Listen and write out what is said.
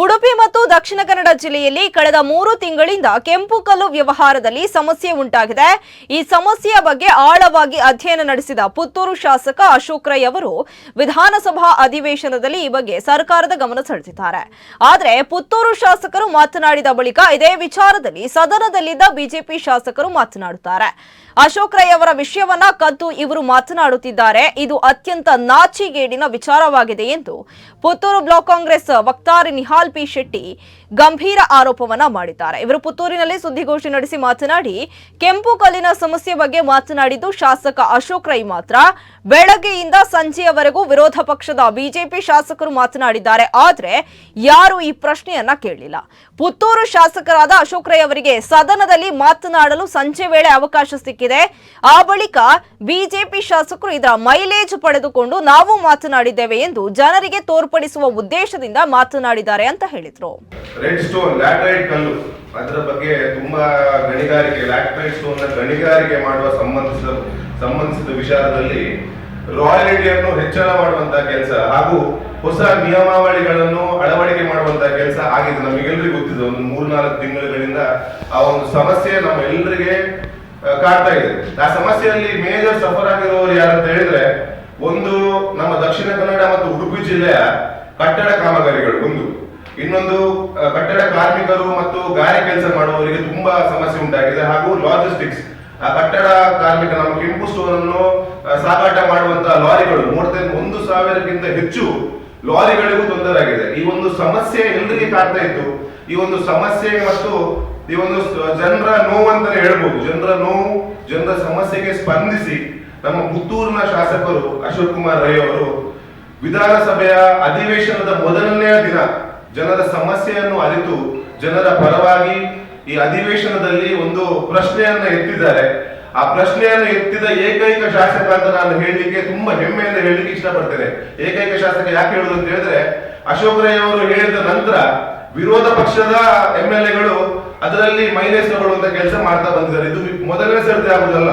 ಉಡುಪಿ ಮತ್ತು ದಕ್ಷಿಣ ಕನ್ನಡ ಜಿಲ್ಲೆಯಲ್ಲಿ ಕಳೆದ ಮೂರು ತಿಂಗಳಿಂದ ಕೆಂಪು ಕಲ್ಲು ವ್ಯವಹಾರದಲ್ಲಿ ಸಮಸ್ಯೆ ಉಂಟಾಗಿದೆ. ಈ ಸಮಸ್ಯೆಯ ಬಗ್ಗೆ ಆಳವಾಗಿ ಅಧ್ಯಯನ ನಡೆಸಿದ ಪುತ್ತೂರು ಶಾಸಕ ಅಶೋಕ್ ರೈ ಅವರು ವಿಧಾನಸಭಾ ಅಧಿವೇಶನದಲ್ಲಿ ಈ ಬಗ್ಗೆ ಸರ್ಕಾರದ ಗಮನ ಸೆಳೆದಿದ್ದಾರೆ. ಆದರೆ ಪುತ್ತೂರು ಶಾಸಕರು ಮಾತನಾಡಿದ ಬಳಿಕ ಇದೇ ವಿಚಾರದಲ್ಲಿ ಸದನದಲ್ಲಿದ್ದ ಬಿಜೆಪಿ ಶಾಸಕರು ಮಾತನಾಡುತ್ತಾರೆ. ಅಶೋಕ್ ರೈ ಅವರ ವಿಷಯವನ್ನ ಕದ್ದು ಇವರು ಮಾತನಾಡುತ್ತಿದ್ದಾರೆ. ಇದು ಅತ್ಯಂತ ನಾಚಿಗೇಡಿನ ವಿಚಾರವಾಗಿದೆ ಎಂದು ಪುತ್ತೂರು ಬ್ಲಾಕ್ ಕಾಂಗ್ರೆಸ್ ವಕ್ತಾರೆ ನಿಹಾಲ್ ಪಿ ಶೆಟ್ಟಿ ಗಂಭೀರ ಆರೋಪವನ್ನ ಮಾಡಿದ್ದಾರೆ. ಇವರು ಪುತ್ತೂರಿನಲ್ಲಿ ಸುದ್ದಿಗೋಷ್ಠಿ ನಡೆಸಿ ಮಾತನಾಡಿ, ಕೆಂಪು ಕಲ್ಲಿನ ಸಮಸ್ಯೆ ಬಗ್ಗೆ ಮಾತನಾಡಿದ್ದು ಶಾಸಕ ಅಶೋಕ್ ರೈ ಮಾತ್ರ. ಬೆಳಗ್ಗೆಯಿಂದ ಸಂಜೆಯವರೆಗೂ ವಿರೋಧ ಪಕ್ಷದ ಬಿಜೆಪಿ ಶಾಸಕರು ಮಾತನಾಡಿದ್ದಾರೆ. ಆದ್ರೆ ಯಾರು ಈ ಪ್ರಶ್ನೆಯನ್ನ ಕೇಳಿಲ್ಲ ಪುತ್ತೂರು ಶಾಸಕರಾದ ಅಶೋಕ್ ರೈ ಅವರಿಗೆ ಸದನದಲ್ಲಿ ಮಾತನಾಡಲು ಸಂಜೆ ವೇಳೆ ಅವಕಾಶ ಸಿಕ್ಕಿದೆ. ಆ ಬಳಿಕ ಬಿಜೆಪಿ ಶಾಸಕರು ಇದರ ಮೈಲೇಜ್ ಪಡೆದುಕೊಂಡು ನಾವು ಮಾತನಾಡಿದ್ದೇವೆ ಎಂದು ಜನರಿಗೆ ತೋರ್ಪಡಿಸುವ ಉದ್ದೇಶದಿಂದ ಮಾತನಾಡಿದ್ದಾರೆ ಅಂತ ಹೇಳಿದ್ರು. ರೆಡ್ ಸ್ಟೋನ್ ಲ್ಯಾಟರೈಟ್ ಕಲ್ಲು. ಅದರ ಬಗ್ಗೆ ತುಂಬಾ ಗಣಿಗಾರಿಕೆ ಲ್ಯಾಟರೈಟ್ ಸ್ಟೋನ್ ಗಣಿಗಾರಿಕೆ ಮಾಡುವ ಸಂಬಂಧಿಸಿದ ಸಂಬಂಧಿಸಿದ ವಿಚಾರದಲ್ಲಿ ರಾಯಲ್ಟಿಯನ್ನು ಹೆಚ್ಚಳ ಮಾಡುವಂತಹ ಕೆಲಸ ಹಾಗೂ ಹೊಸ ನಿಯಮಾವಳಿಗಳನ್ನು ಅಳವಡಿಕೆ ಮಾಡುವಂತಹ ಕೆಲಸ ಆಗಿದೆ. ನಮಗೆಲ್ಲರಿಗೂ ಗೊತ್ತಿದೆ. ಒಂದು ಮೂರ್ನಾಲ್ಕು ತಿಂಗಳುಗಳಿಂದ ಆ ಒಂದು ಸಮಸ್ಯೆ ನಮ್ಮ ಎಲ್ಲರಿಗೆ ಕಾಡ್ತಾ ಇದೆ. ಆ ಸಮಸ್ಯೆಯಲ್ಲಿ ಮೇಜರ್ ಸಫರ್ ಆಗಿರುವವರು ಯಾರಂತ ಹೇಳಿದ್ರೆ, ಒಂದು ನಮ್ಮ ದಕ್ಷಿಣ ಕನ್ನಡ ಮತ್ತು ಉಡುಪಿ ಜಿಲ್ಲೆಯ ಕಟ್ಟಡ ಕಾಮಗಾರಿಗಳು. ಒಂದು. ಇನ್ನೊಂದು ಕಟ್ಟಡ ಕಾರ್ಮಿಕರು ಮತ್ತು ಗಾರೆ ಕೆಲಸ ಮಾಡುವವರಿಗೆ ತುಂಬಾ ಸಮಸ್ಯೆ ಉಂಟಾಗಿದೆ. ಹಾಗೂ ಲಾಜಿಸ್ಟಿಕ್ಸ್ ಆ, ಕಟ್ಟಡ ಕಾರ್ಮಿಕ ನಮ್ಮ ಕೆಂಪು ಸ್ಟೋನ್ ಅನ್ನು ಸಾಗಾಟ ಮಾಡುವಂತಹ ಲಾರಿಗಳು ನೋಡ್ತಾ ಒಂದು ಸಾವಿರಕ್ಕಿಂತ ಹೆಚ್ಚು ಲಾರಿಗಳಿಗೂ ತೊಂದರೆ ಆಗಿದೆ. ಈ ಒಂದು ಸಮಸ್ಯೆ ಎಲ್ಲರಿಗೆ ಕಾಡ್ತಾ ಇತ್ತು. ಈ ಒಂದು ಸಮಸ್ಯೆ ಮತ್ತು ಈ ಒಂದು ಜನರ ನೋವು ಅಂತಾನೆ ಹೇಳ್ಬೋದು. ಜನರ ನೋವು, ಜನರ ಸಮಸ್ಯೆಗೆ ಸ್ಪಂದಿಸಿ ನಮ್ಮ ಪುತ್ತೂರಿನ ಶಾಸಕರು ಅಶೋಕ್ ಕುಮಾರ್ ರೈ ಅವರು ವಿಧಾನಸಭೆಯ ಅಧಿವೇಶನದ ಮೊದಲನೆಯ ದಿನ ಜನರ ಸಮಸ್ಯೆಯನ್ನು ಅರಿತು ಜನರ ಪರವಾಗಿ ಈ ಅಧಿವೇಶನದಲ್ಲಿ ಒಂದು ಪ್ರಶ್ನೆಯನ್ನ ಎತ್ತಿದ್ದಾರೆ. ಆ ಪ್ರಶ್ನೆಯನ್ನು ಎತ್ತಿದ ಏಕೈಕ ಶಾಸಕ ಅಂತ ನಾನು ಹೇಳಲಿಕ್ಕೆ ತುಂಬಾ ಹೆಮ್ಮೆಯಿಂದ ಹೇಳಲಿಕ್ಕೆ ಇಷ್ಟಪಡ್ತೇನೆ. ಏಕೈಕ ಶಾಸಕ ಯಾಕೆ ಹೇಳುದು ಅಂತ ಹೇಳಿದ್ರೆ, ಅಶೋಕ್ ರೈ ಅವರು ಹೇಳಿದ ನಂತರ ವಿರೋಧ ಪಕ್ಷದ ಎಂ ಎಲ್ ಎಗಳು ಅದರಲ್ಲಿ ಮೈಲೇಜ್ ತಗೊಳ್ಳುವಂತ ಕೆಲಸ ಮಾಡ್ತಾ ಬಂದಿದ್ದಾರೆ. ಇದು ಮೊದಲನೇ ಸರ್ತಿ ಆಗುದಲ್ಲ